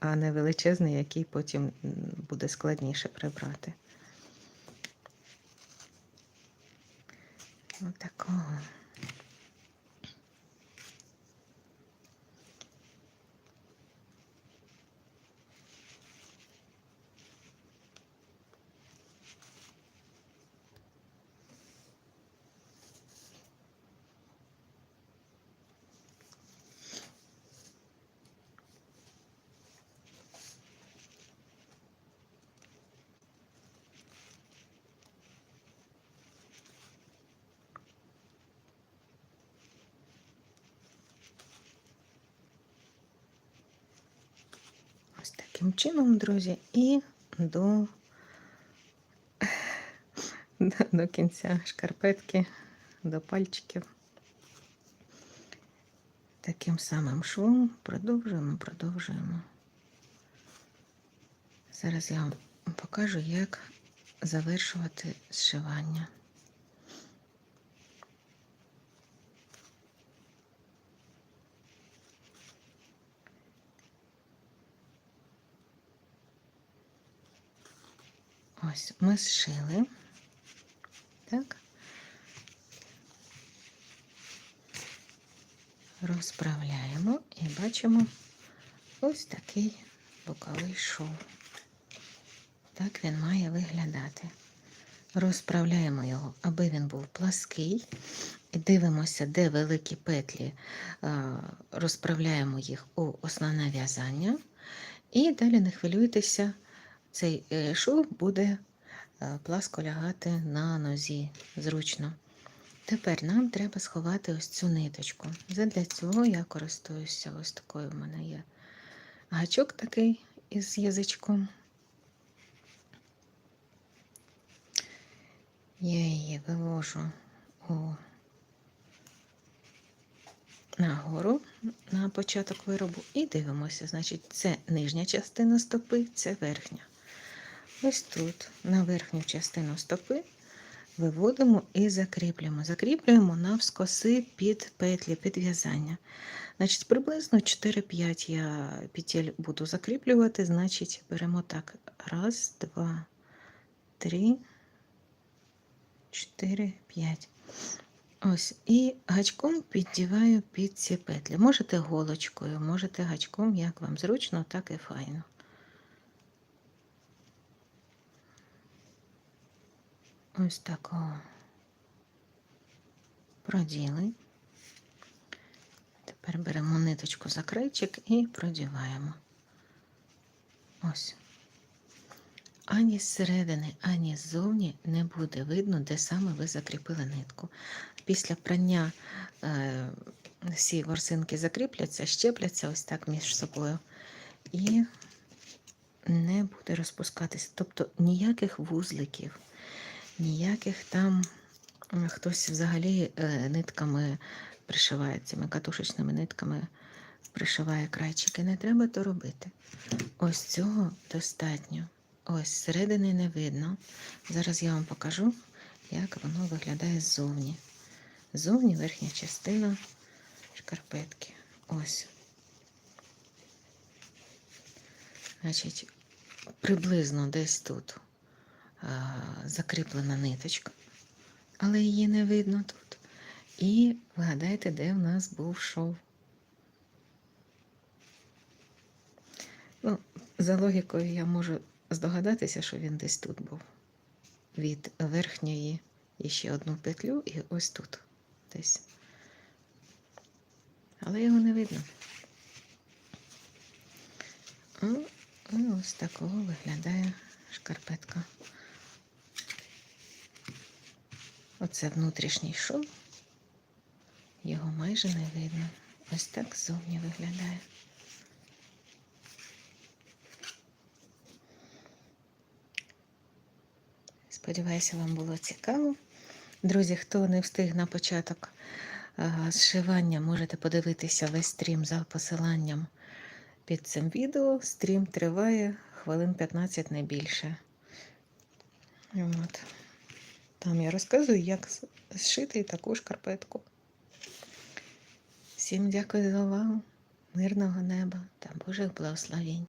а не величезний, який потім буде складніше прибрати. Отакого. Ось таким чином, друзі, і до, до, кінця шкарпетки, до пальчиків. Таким самим швом продовжуємо, продовжуємо. Зараз я вам покажу, як завершувати зшивання. Ось ми зшили. Так. Розправляємо і бачимо ось такий боковий шов. Так він має виглядати. Розправляємо його, аби він був плаский. І дивимося, де великі петлі, розправляємо їх у основне в'язання. І далі не хвилюйтеся, цей е, шов буде е, пласко лягати на нозі зручно. Тепер нам треба сховати ось цю ниточку. Задля цього я користуюся ось такою в мене є гачок такий із язичком. Я її вивожу у нагору на початок виробу і дивимося. Значить, це нижня частина стопи, це верхня. Ось тут, на верхню частину стопи, виводимо і закріплюємо. Закріплюємо навскоси під петлі, під в'язання. Значить, приблизно 4-5 я петель буду закріплювати, значить, беремо так. Раз, два, три, чотири, п'ять. Ось, і гачком піддіваю під ці петлі. Можете голочкою, можете гачком, як вам зручно, так і файно. Ось такого проділи. Тепер беремо ниточку за крайчик і продіваємо. Ось. Ані зсередини, ані ззовні не буде видно, де саме ви закріпили нитку. Після прання е, всі ворсинки закріпляться, щепляться ось так між собою. І не буде розпускатися. Тобто ніяких вузликів, ніяких там хтось взагалі е, нитками пришиває цими катушечними нитками пришиває крайчики. Не треба то робити. Ось цього достатньо. Ось зсередини не видно. Зараз я вам покажу, як воно виглядає ззовні. Ззовні верхня частина шкарпетки. Ось. Значить, приблизно десь тут закріплена ниточка, але її не видно тут. І вгадайте, де в нас був шов. Ну, за логікою я можу здогадатися, що він десь тут був. Від верхньої ще одну петлю, і ось тут десь. Але його не видно. Ну, ось такого виглядає шкарпетка. Оце внутрішній шов. Його майже не видно. Ось так ззовні виглядає. Сподіваюся, вам було цікаво. Друзі, хто не встиг на початок зшивання, можете подивитися весь стрім за посиланням під цим відео. Стрім триває хвилин 15 не більше. От. Там я розказую, як зшити таку шкарпетку. Всім дякую за увагу, мирного неба та Божих благословень.